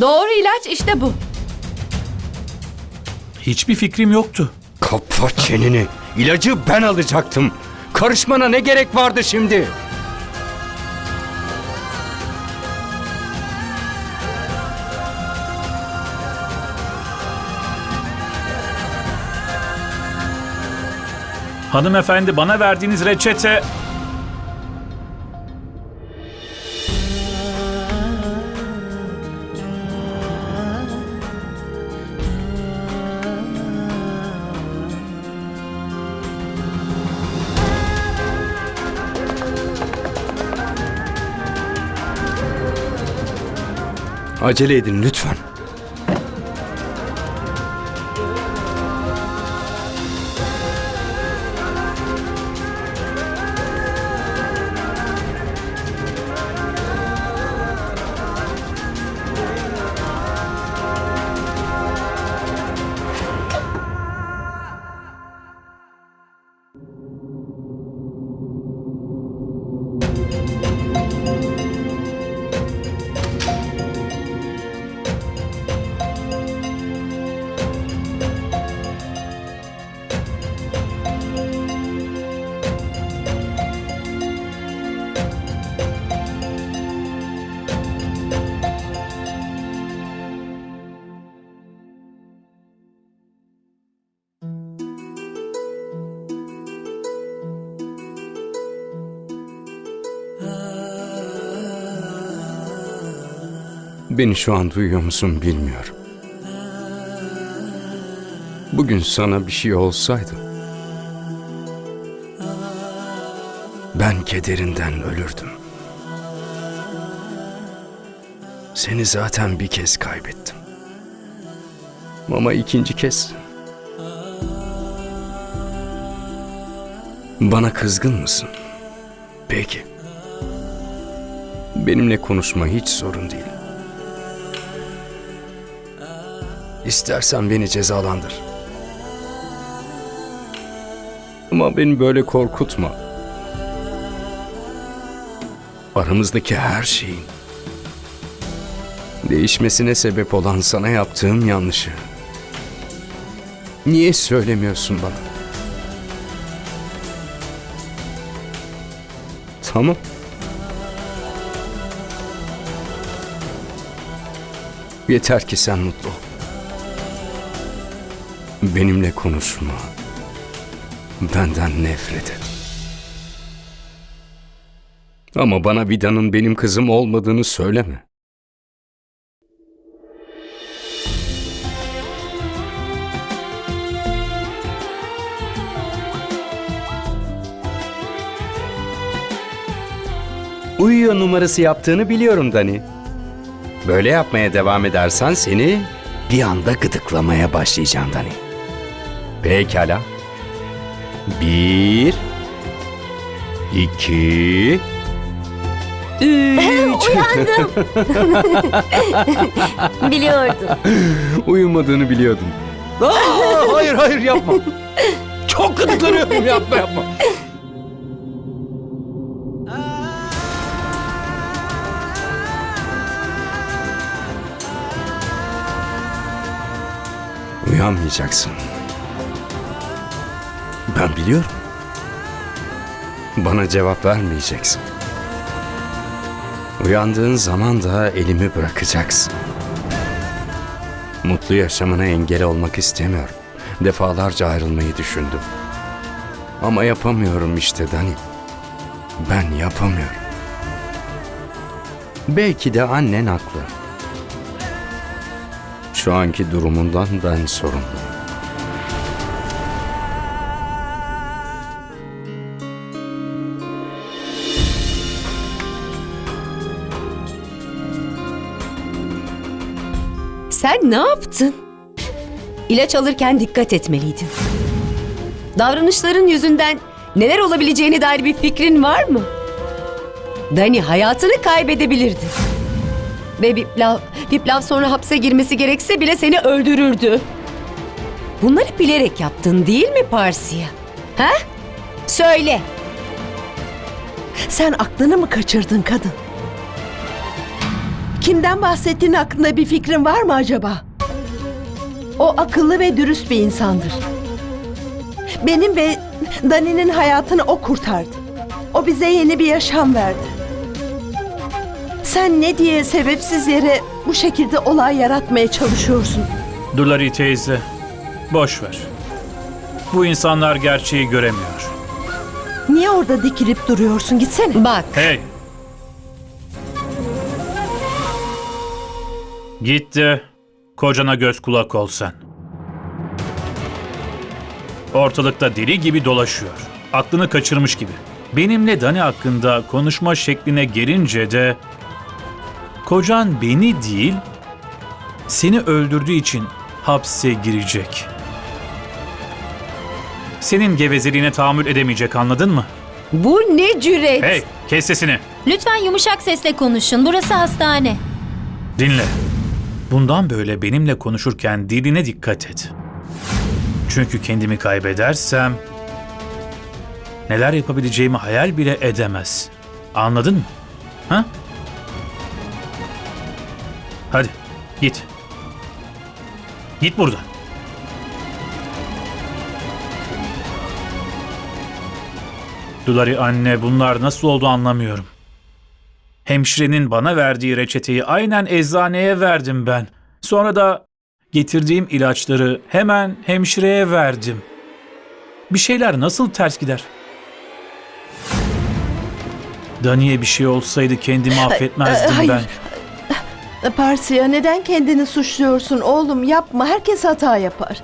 Doğru ilaç işte bu. Hiçbir fikrim yoktu. Kapa çeneni. İlacı ben alacaktım. Karışmana ne gerek vardı şimdi? Hanımefendi bana verdiğiniz reçete... Acele edin lütfen. Beni şu an duyuyor musun bilmiyorum. Bugün sana bir şey olsaydı ben kederinden ölürdüm. Seni zaten bir kez kaybettim. Ama ikinci kez bana kızgın mısın? Peki. Benimle konuşma hiç sorun değil. İstersen beni cezalandır. Ama beni böyle korkutma. Aramızdaki her şeyin değişmesine sebep olan sana yaptığım yanlışı. Niye söylemiyorsun bana? Tamam. Yeter ki sen mutlu ol. Benimle konuşma. Benden nefret et. Ama bana Vida'nın benim kızım olmadığını söyleme. Uyuyor numarası yaptığını biliyorum Dani. Böyle yapmaya devam edersen seni bir anda gıdıklamaya başlayacağım Dani. Pekala. Bir, iki, üç. Biliyordum. Uyumadığını biliyordum. Aa, hayır hayır yapma. Çok gıdıklanıyorum yapma yapma. Uyanmayacaksın. Ben biliyorum. Bana cevap vermeyeceksin. Uyandığın zaman da elimi bırakacaksın. Mutlu yaşamına engel olmak istemiyorum. Defalarca ayrılmayı düşündüm. Ama yapamıyorum işte Dani. Ben yapamıyorum. Belki de annen haklı. Şu anki durumundan ben sorumluyum. Sen ne yaptın? İlaç alırken dikkat etmeliydin. Davranışların yüzünden neler olabileceğine dair bir fikrin var mı? Dani hayatını kaybedebilirdi. Ve Viplav, Viplav sonra hapse girmesi gerekse bile seni öldürürdü. Bunları bilerek yaptın değil mi Parsiya? Ha? Söyle. Sen aklını mı kaçırdın kadın? Kimden bahsettiğin hakkında bir fikrin var mı acaba? O akıllı ve dürüst bir insandır. Benim ve Dani'nin hayatını o kurtardı. O bize yeni bir yaşam verdi. Sen ne diye sebepsiz yere bu şekilde olay yaratmaya çalışıyorsun? Dulari teyze, boş ver. Bu insanlar gerçeği göremiyor. Niye orada dikilip duruyorsun? Gitsene. Bak, Hey! Git de kocana göz kulak ol sen. Ortalıkta deli gibi dolaşıyor. Aklını kaçırmış gibi. Benimle Dani hakkında konuşma şekline gelince de kocan beni değil seni öldürdüğü için hapse girecek. Senin gevezeliğine tahammül edemeyecek anladın mı? bu ne cüret? Hey kes sesini. Lütfen yumuşak sesle konuşun. Burası hastane. Dinle. Bundan böyle benimle konuşurken diline dikkat et. Çünkü kendimi kaybedersem neler yapabileceğimi hayal bile edemez. Anladın mı? Ha? Hadi git. Git buradan. Dulari anne bunlar nasıl oldu anlamıyorum. Hemşirenin bana verdiği reçeteyi aynen eczaneye verdim ben. Sonra da getirdiğim ilaçları hemen hemşireye verdim. Bir şeyler nasıl ters gider? Dani'ye bir şey olsaydı kendimi affetmezdim hayır. ben. Parsiya neden kendini suçluyorsun oğlum yapma herkes hata yapar.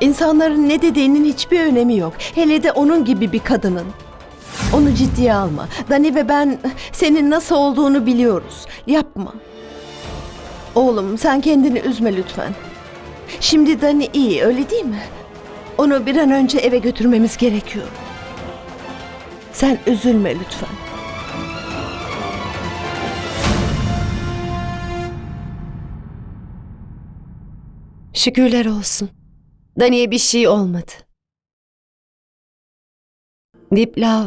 İnsanların ne dediğinin hiçbir önemi yok. Hele de onun gibi bir kadının. Onu ciddiye alma. Dani ve ben senin nasıl olduğunu biliyoruz. Yapma. Oğlum sen kendini üzme lütfen. Şimdi Dani iyi öyle değil mi? Onu bir an önce eve götürmemiz gerekiyor. Sen üzülme lütfen. Şükürler olsun. Dani'ye bir şey olmadı. Viplav,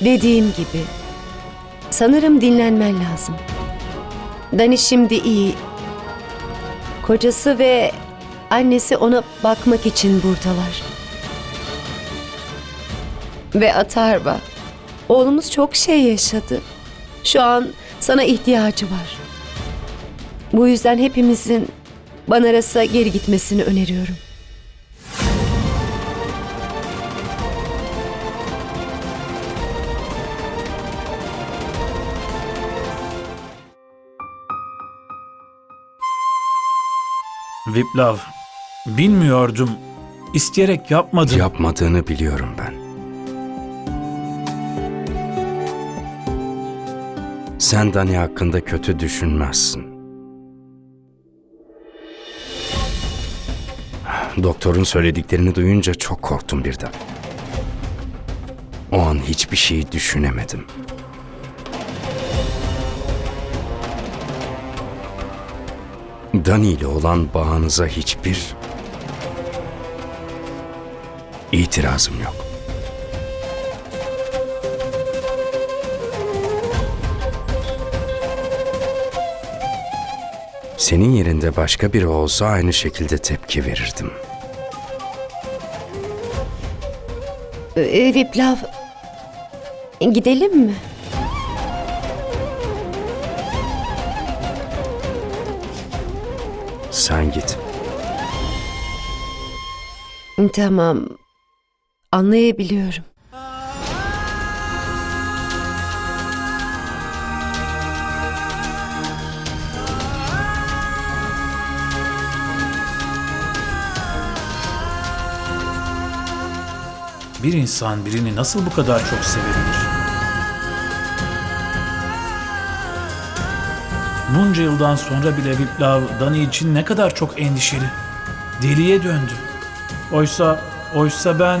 dediğim gibi. Sanırım dinlenmen lazım. Dani şimdi iyi. Kocası ve annesi ona bakmak için buradalar. Ve Atarba, oğlumuz çok şey yaşadı. Şu an sana ihtiyacı var. Bu yüzden hepimizin Banaras'a geri gitmesini öneriyorum. Viplav, bilmiyordum. İsteyerek yapmadım. Yapmadığını biliyorum ben. Sen Dani hakkında kötü düşünmezsin. Doktorun söylediklerini duyunca çok korktum birden. O an hiçbir şey düşünemedim. Dani ile olan bağınıza hiçbir itirazım yok. Senin yerinde başka biri olsa aynı şekilde tepki verirdim. Ee, Viplav, gidelim mi? Sen git. Tamam, anlayabiliyorum. Bir insan birini nasıl bu kadar çok sevebilir? Bunca yıldan sonra bile Viplav Dani için ne kadar çok endişeli. Deliye döndü. Oysa, oysa ben...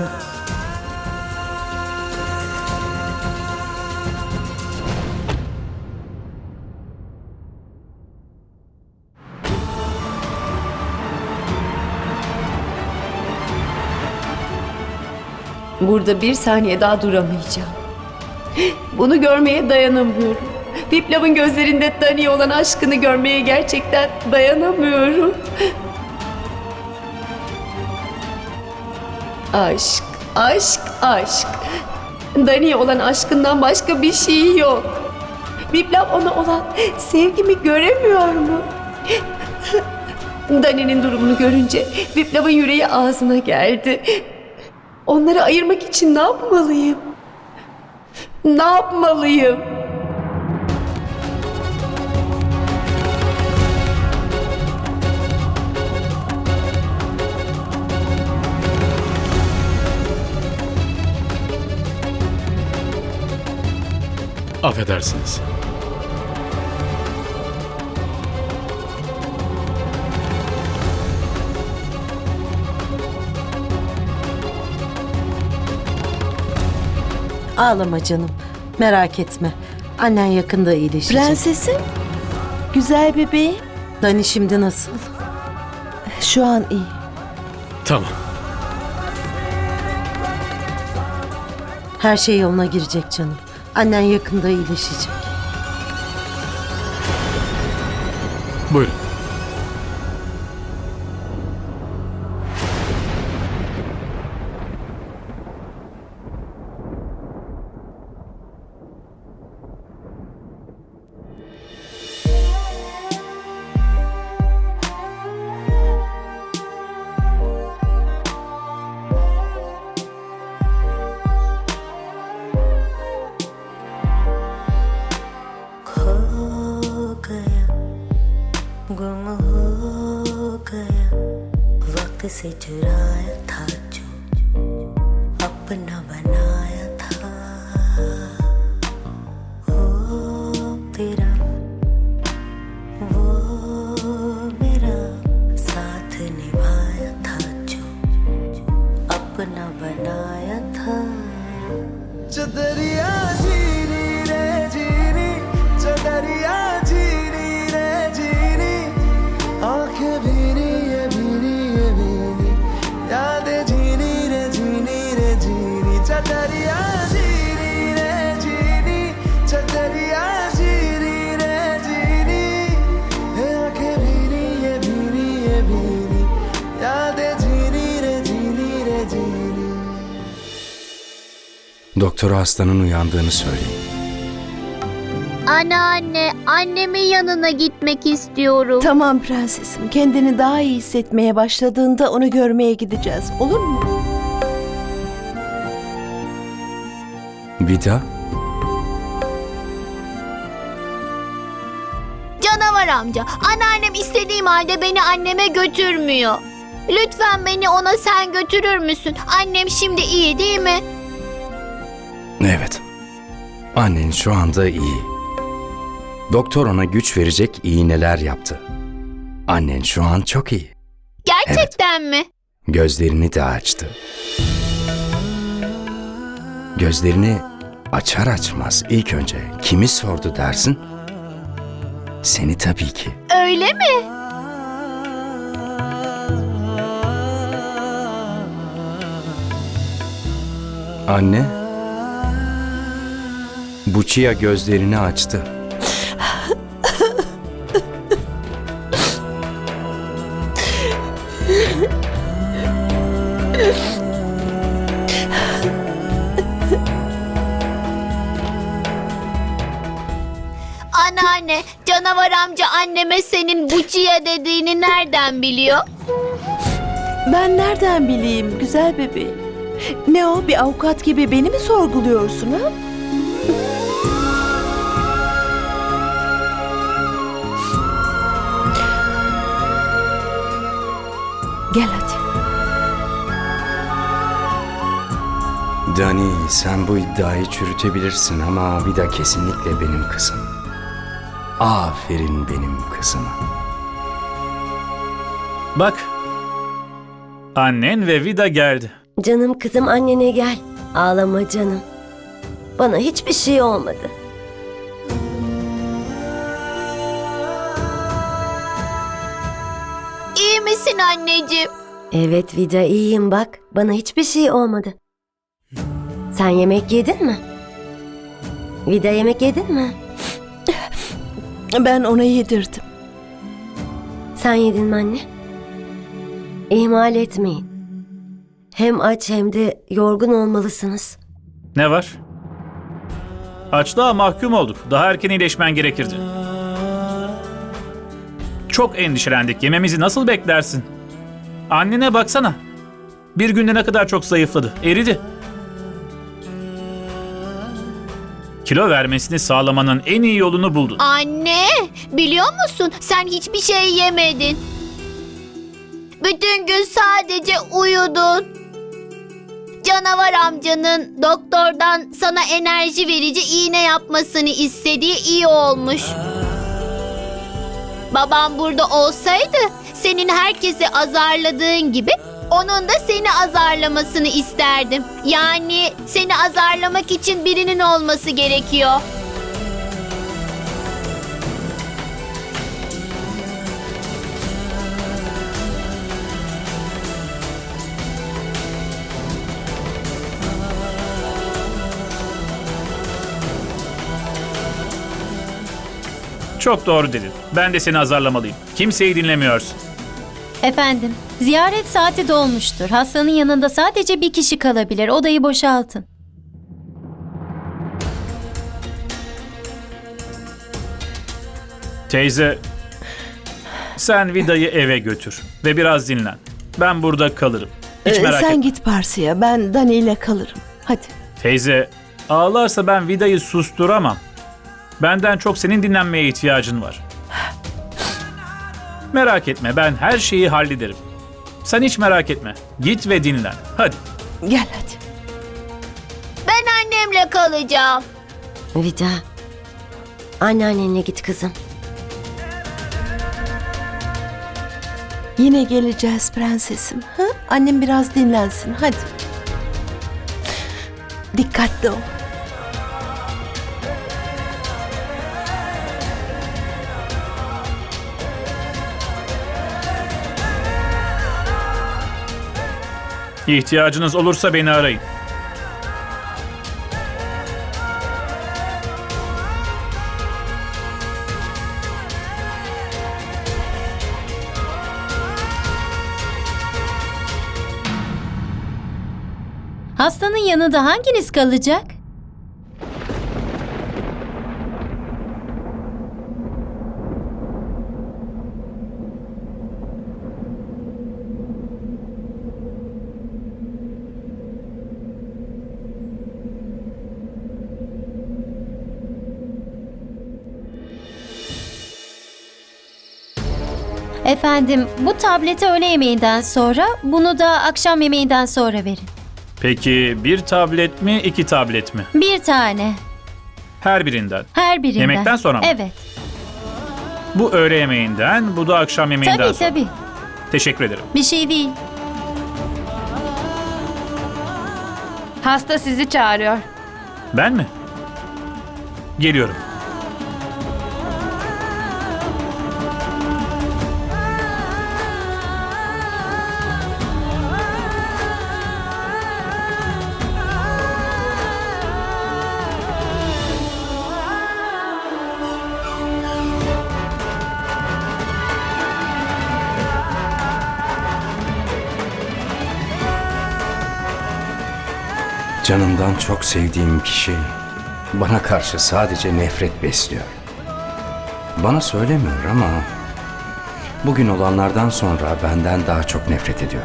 Burada bir saniye daha duramayacağım. Bunu görmeye dayanamıyorum. Viplav'ın gözlerinde Dani'ye olan aşkını görmeye gerçekten dayanamıyorum. Aşk, aşk, aşk. Dani'ye olan aşkından başka bir şey yok. Viplav ona olan sevgimi göremiyor mu? Dani'nin durumunu görünce Viplav'ın yüreği ağzına geldi. Onları ayırmak için ne yapmalıyım? Ne yapmalıyım? Affedersiniz. Ağlama canım. Merak etme. Annen yakında iyileşecek. Prensesim, güzel bebeğim. Dani şimdi nasıl? Şu an iyi. Tamam. Her şey yoluna girecek canım. Annen yakında iyileşecek. Buyurun. सपना बनाया था। चदरिया जी Doktora hastanın uyandığını söyleyin. Anneanne, annemin yanına gitmek istiyorum. Tamam prensesim, kendini daha iyi hissetmeye başladığında onu görmeye gideceğiz. Olur mu? Vida, Canavar amca, anneannem istediğim halde beni anneme götürmüyor. Lütfen beni ona sen götürür müsün? Annem şimdi iyi değil mi? Evet. Annen şu anda iyi. Doktor ona güç verecek iğneler yaptı. Annen şu an çok iyi. Gerçekten mi? Gözlerini de açtı. Gözlerini açar açmaz ilk önce kimi sordu dersin? Seni tabii ki. Öyle mi? Anne. Buçiya gözlerini açtı. Anneanne, canavar amca anneme senin Buçiye dediğini nereden biliyor? Ben nereden bileyim güzel bebeğim? Ne o bir avukat gibi beni mi sorguluyorsun ha? Dani sen bu iddiayı çürütebilirsin ama Vida kesinlikle benim kızım. Aferin benim kızıma. Bak. Annen ve Vida geldi. Canım kızım annene gel. Ağlama canım. Bana hiçbir şey olmadı. İyi misin anneciğim? Evet Vida iyiyim bak. Bana hiçbir şey olmadı. Sen yemek yedin mi? Vida yemek yedin mi? Ben ona yedirdim. Sen yedin mi anne? İhmal etmeyin. Hem aç hem de yorgun olmalısınız. Ne var? Açlığa mahkum olduk. Daha erken iyileşmen gerekirdi. Çok endişelendik. Yememizi nasıl beklersin? Annene baksana. Bir günde ne kadar çok zayıfladı. Eridi. Kilo vermesini sağlamanın en iyi yolunu buldun. Anne, biliyor musun? Sen hiçbir şey yemedin. Bütün gün sadece uyudun. Canavar amcanın doktordan sana enerji verici iğne yapmasını istediği iyi olmuş. Babam burada olsaydı senin herkesi azarladığın gibi onun da seni azarlamasını isterdim. Yani seni azarlamak için birinin olması gerekiyor. Çok doğru dedin. Ben de seni azarlamalıyım. Kimseyi dinlemiyorsun. Efendim, ziyaret saati dolmuştur. Hastanın yanında sadece bir kişi kalabilir. Odayı boşaltın. Teyze, sen Vida'yı eve götür ve biraz dinlen. Ben burada kalırım. Hiç Ee, merak sen etme. git Parsi'ye ben Dani ile kalırım. Hadi. Teyze, ağlarsa ben Vida'yı susturamam. Benden çok senin dinlenmeye ihtiyacın var. Merak etme, ben her şeyi hallederim. Sen hiç merak etme. Git ve dinlen. Hadi. Gel hadi. Ben annemle kalacağım. Vida. Anneannenle git kızım. Yine geleceğiz prensesim. Ha? Annem biraz dinlensin. Hadi. Dikkatli ol. İhtiyacınız olursa beni arayın. Hastanın yanında hanginiz kalacak? Efendim, bu tableti öğle yemeğinden sonra, bunu da akşam yemeğinden sonra verin. Peki bir tablet mi, iki tablet mi? Bir tane, Her birinden. her birinden. Yemekten sonra mı? Evet, Bu öğle yemeğinden, bu da akşam yemeğinden tabii sonra. tabii. Teşekkür ederim. Bir şey değil. Hasta sizi çağırıyor. Ben mi? Geliyorum. Canımdan çok sevdiğim kişi bana karşı sadece nefret besliyor. Bana söylemiyor ama bugün olanlardan sonra benden daha çok nefret ediyor.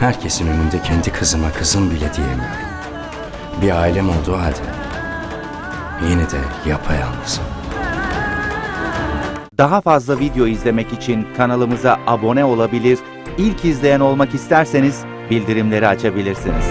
Herkesin önünde kendi kızıma kızım bile diyemiyorum. Bir ailem olduğu halde yine de yapayalnızım. Daha fazla video izlemek için kanalımıza abone olabilir, ilk izleyen olmak isterseniz bildirimleri açabilirsiniz.